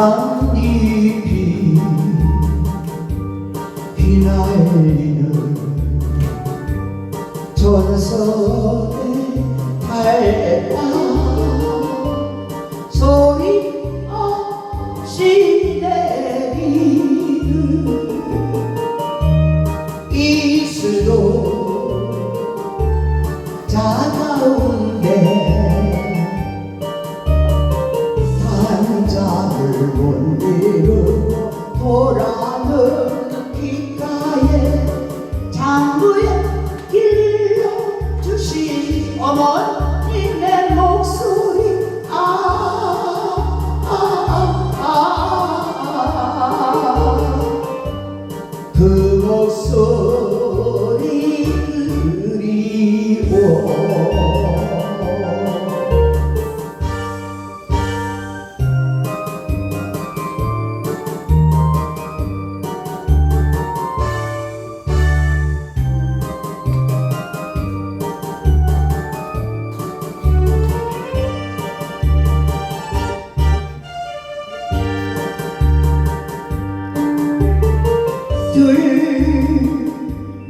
나뭇잎이 휘날리는 전설의 달밤 어머님의 목소리 아, 아, 아, 아. 그 목소리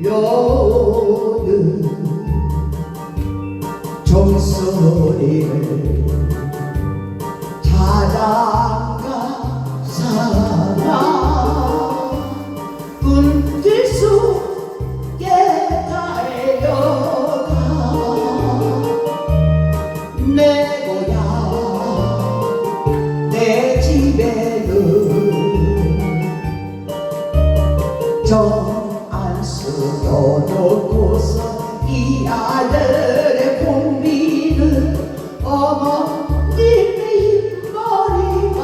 들려오는 종소리를 찾아가 살아 꿈길 속에 달려가. 내 정안수 넣어놓고서 이 아들의 공비는 어머님의 흰머리가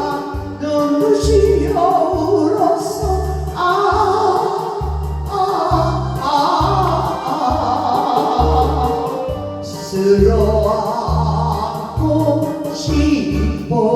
눈부시려 울었어. 아, 아, 아, 아, 쓸어안고 싶었어